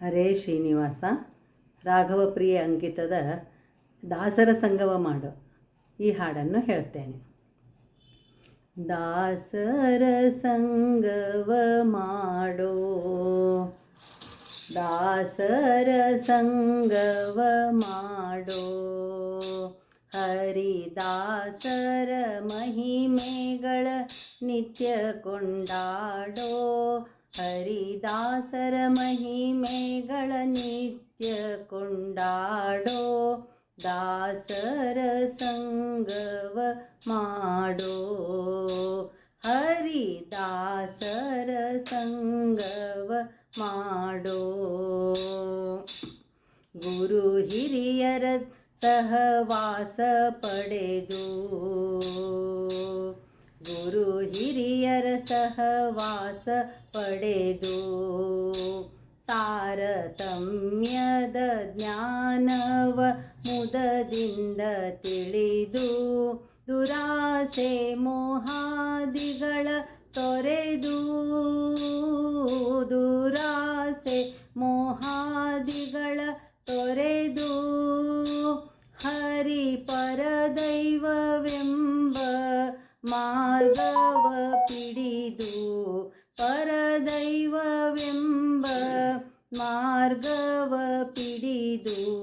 ಹರೇ ಶ್ರೀನಿವಾಸ, ರಾಘವ ಪ್ರಿಯ ಅಂಕಿತದ ದಾಸರ ಸಂಗವ ಮಾಡು, ಈ ಹಾಡನ್ನು ಹೇಳ್ತೇನೆ. ದಾಸರ ಸಂಗವ ಮಾಡೋ, ದಾಸರ ಸಂಗವ ಮಾಡೋ, ಹರಿದಾಸರ ಮಹಿಮೆಗಳ ನಿತ್ಯ ಕೊಂಡಾಡೋ ಹರಿದಾಸರ ಮಹಿಮೆಗಳ ನಿತ್ಯ ಕೊಂಡಾಡೋ ದಾಸರ ಸಂಗವ ಮಾಡೋ ಹರಿದಾಸರ ಸಂಗವ ಮಾಡೋ ಗುರು ಹಿರಿಯರ ಸಹವಾಸ ಪಡೆದು ಗುರು ಹಿರಿಯರ ಸಹವಾಸ ಪಡೆದು ತಾರತಮ್ಯದ ಜ್ಞಾನವ ಮುದದಿಂದ ತಿಳಿದು ದುರಾಸೆ ಮೋಹಾದಿಗಳ ತೊರೆದು ದುರಾಸೆ ಮೋಹಾದಿಗಳ ತೊರೆದು ಹರಿ ಪರದೈವವೆಂಬ ಮಾರ್ಗವ ಪಿಡಿದು ಪರದೈವವೆಂಬ ಮಾರ್ಗವ ಪಿಡಿದು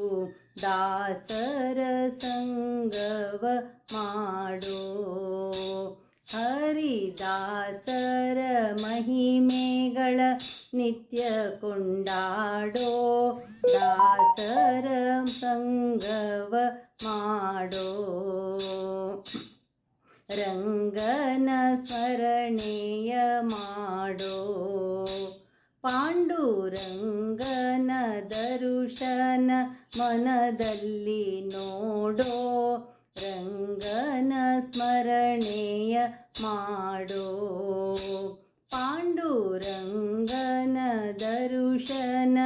ದಾಸರ ಸಂಗವ ಮಾಡೋ. ಹರಿದಾಸರ ಮಹಿಮೆಗಳ ನಿತ್ಯ ಕೊಂಡಾಡೋ. ದಾಸರ ಸಂಗವ ಮಾಡೋ. ರಂಗನ ಸ್ಮರಣೆಯ ಮಾಡೋ ಪಾಂಡುರಂಗನ ದರುಶನ ಮನದಲ್ಲಿ ನೋಡೋ ರಂಗನ ಸ್ಮರಣೆಯ ಮಾಡೋ ಪಾಂಡುರಂಗನ ದರುಶನ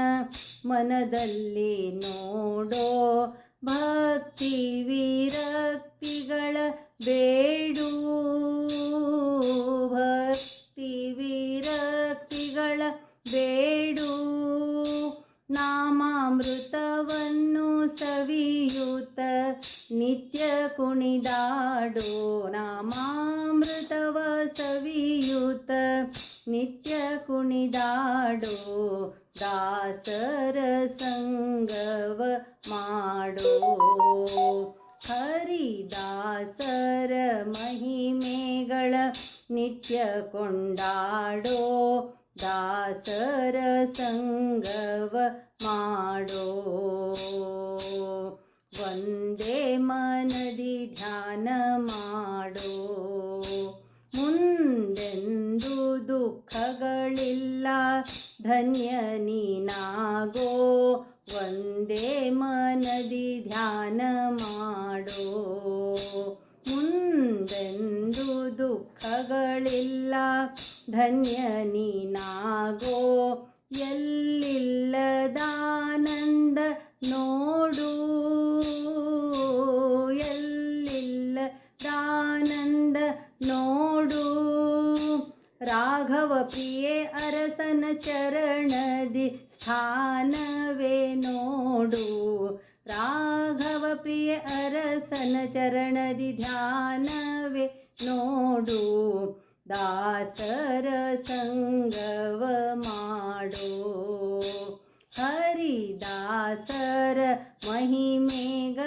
ಮನದಲ್ಲಿ ನೋಡೋ ಭಕ್ತಿ ಸವಿಯುತ್ತ ನಿತ್ಯ ಕುಣಿದಾಡೋ ನಾಮಾಮೃತವ ಸವಿಯೂತ ನಿತ್ಯ ಕುಣಿದಾಡೋ ದಾಸರ ಸಂಗವ ಮಾಡೋ ಹರಿದಾಸರ ಮಹಿಮೆಗಳ ನಿತ್ಯ ಕೊಂಡಾಡೋ ದಾಸರ ಸಂಗವ ಮಾಡೋ. ಒಂದೇ ಮನದಿ ಧ್ಯಾನ ಮಾಡೋ. ಮುಂದೆಂದು ದುಃಖಗಳಿಲ್ಲ, ಧನ್ಯ ನೀನಾಗೋ. ಒಂದೇ ಮನದಿ ಧ್ಯಾನ ಮಾಡೋ. ಮುಂದೆಂದು ದುಃಖಗಳಿಲ್ಲ ಧನ್ಯ ನೀನಾಗೋ, ಎಲ್ಲಿಲ್ಲದಾನಂದ ನೋಡು. ಎಲ್ಲಿಲ್ಲದಾನಂದ ನೋಡು. ರಾಘವ ಪ್ರಿಯೆ, ಅರಸನ ಚರಣದಿ ಸ್ಥಾನವೇ ನೋಡು. ರಾಘವ ಪ್ರಿಯ, ಅರಸನ ಚರಣದಿ ಧ್ಯಾನವೇ ನೋಡು. ದಾಸರ ಸಂಗವ ಮಾಡೋ ಹರಿದಾಸರ ಮಹಿ